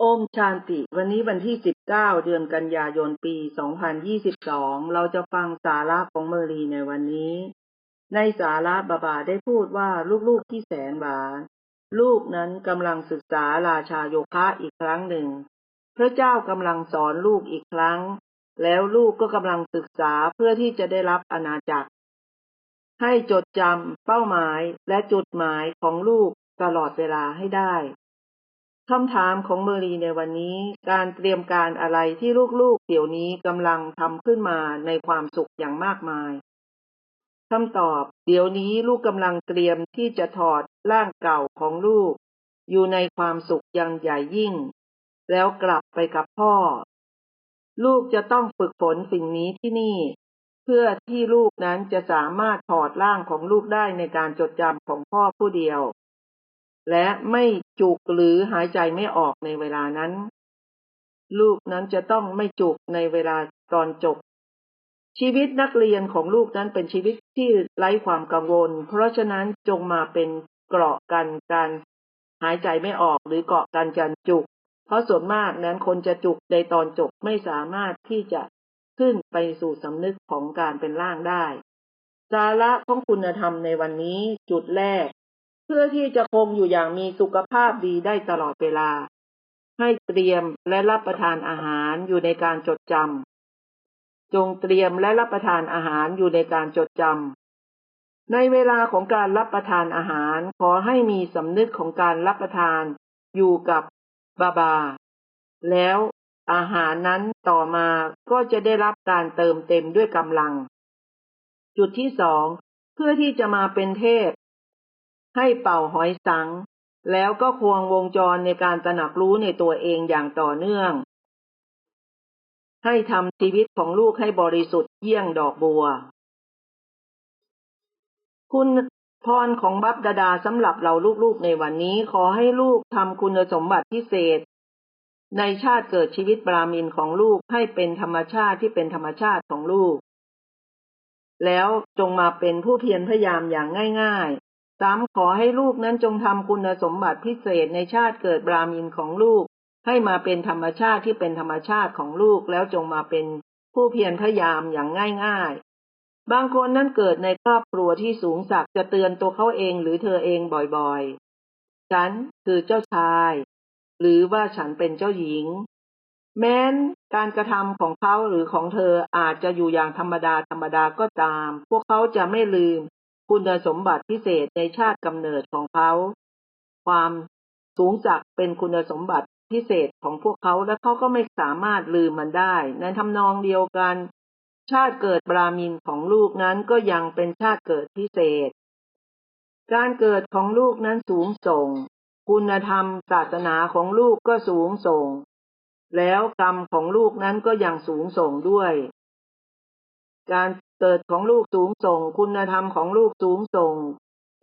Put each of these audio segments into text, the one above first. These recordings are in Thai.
โอมชานติ วันนี้วันที่ 19 เดือนกันยายน ปี 2022 เราจะฟังสาระของเมอรีในวันนี้ ในสาระบาบาได้พูดว่าลูกๆที่แสนหวานลูกนั้นกำลังศึกษาราชาโยคะอีกครั้งหนึ่ง พระเจ้ากำลังสอนลูกอีกครั้ง แล้วลูกก็กำลังศึกษาเพื่อที่จะได้รับอาณาจักร ให้จดจำเป้าหมายและจุดหมายของลูกตลอดเวลาให้ได้ คำถามของเมอรีในวันนี้การเตรียมการอะไรที่ลูกๆเดี๋ยวนี้กำลังทำขึ้นมาในความสุขอย่างมากมายคำตอบ เดี๋ยวนี้ลูกกำลังเตรียมที่จะถอดร่างเก่าของลูก อยู่ในความสุขยังใหญ่ยิ่ง แล้วกลับไปกับพ่อ ลูกจะต้องฝึกฝนสิ่งนี้ที่นี่ เพื่อที่ลูกนั้นจะสามารถถอดร่างของลูกได้ในการจดจำของพ่อผู้เดียว และไม่จุกหรือหายใจไม่ออกในเวลานั้น ลูกนั้นจะต้องไม่จุกในเวลาตอนจบ ชีวิตนักเรียนของลูกนั้นเป็นชีวิตที่ไร้ความกังวล เพราะฉะนั้นจงมาเป็นเกราะกันการหายใจไม่ออกหรือเกาะกันการจุก เพราะส่วนมากนั้นคนจะจุกในตอนจบไม่สามารถที่จะขึ้นไปสู่สำนึกของการเป็นร่างได้ สาระของคุณธรรมในวันนี้จุดแรก เพื่อที่จะคงอยู่อย่างมีสุขภาพดีได้ตลอดเวลา ให้เตรียมและรับประทานอาหารอยู่ในการจดจำจงเตรียมและรับประทานอาหารอยู่ในการจดจำในเวลาของการรับประทานอาหารขอให้มีสำนึกของการรับประทานอยู่กับบาบา แล้วอาหารนั้นต่อมาก็จะได้รับการเติมเต็มด้วยกำลัง จุดที่สองเพื่อที่จะมาเป็นเทพ ให้เป่าหอยสัง แล้วก็ควงวงจรในการตระหนักรู้ในตัวเองอย่างต่อเนื่อง ให้ทำชีวิตของลูกให้บริสุทธิ์เยี่ยงดอกบัว คุณพรของบัพดาดาสำหรับเราลูกๆในวันนี้ขอให้ลูกทำคุณสมบัติพิเศษ ในชาติเกิดชีวิตบรามินของลูกให้เป็นธรรมชาติที่เป็นธรรมชาติของลูก แล้วจงมาเป็นผู้เพียรพยายามอย่างง่าย สามขอให้ลูกนั้นจงทำคุณสมบัติพิเศษในชาติเกิดบรามินของลูก ให้มาเป็นธรรมชาติที่เป็นธรรมชาติของลูกแล้วจงมาเป็นผู้เพียรพยายามอย่างง่ายๆ บางคนนั้นเกิดในครอบครัวที่สูงสักจะเตือนตัวเขาเองหรือเธอเองบ่อยๆ ฉันคือเจ้าชาย หรือว่าฉันเป็นเจ้าหญิง แม้นการกระทำของเขาหรือของเธออาจจะอยู่อย่างธรรมดาธรรมดาก็ตาม พวกเขาจะไม่ลืม คุณสมบัติพิเศษในชาติกำเนิดของเขา ความสูงสักเป็นคุณสมบัติพิเศษของพวกเขาและเขาก็ไม่สามารถลืมมันได้ ในทำนองเดียวกัน ชาติเกิดบรามินของลูกนั้นก็ยังเป็นชาติเกิดพิเศษ การเกิดของลูกนั้นสูงส่ง คุณธรรมศาสนาของลูกก็สูงส่ง แล้วกรรมของลูกนั้นก็ยังสูงส่งด้วย การ เกิดของลูกสูงส่ง คุณธรรมของลูกสูงส่ง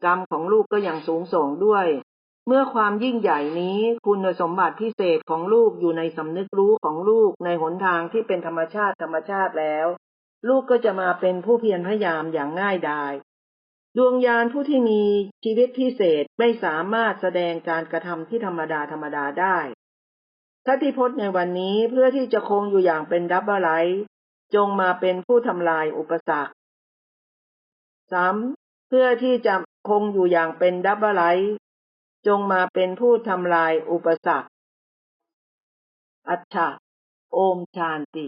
กรรมของลูกก็ยังสูงส่งด้วย เมื่อความยิ่งใหญ่นี้คุณสมบัติพิเศษของลูกอยู่ในสำนึกรู้ของลูกในหนทางที่เป็นธรรมชาติธรรมชาติแล้ว ลูกก็จะมาเป็นผู้เพียรพยายามอย่างง่ายดายดวงยานผู้ที่มีชีวิตพิเศษไม่สามารถแสดงการกระทำที่ธรรมดาธรรมดาได้คติพจน์ในวันนี้เพื่อที่จะคงอยู่อย่างเป็นดับเบิลไลท์ จงมาเป็นผู้ทำลายอุปสรรคสามเพื่อที่จะคงอยู่อย่างเป็นดับเบิลไลท์จงมาเป็นผู้ทำลายอุปสรรค อัจฉะโอมชานติ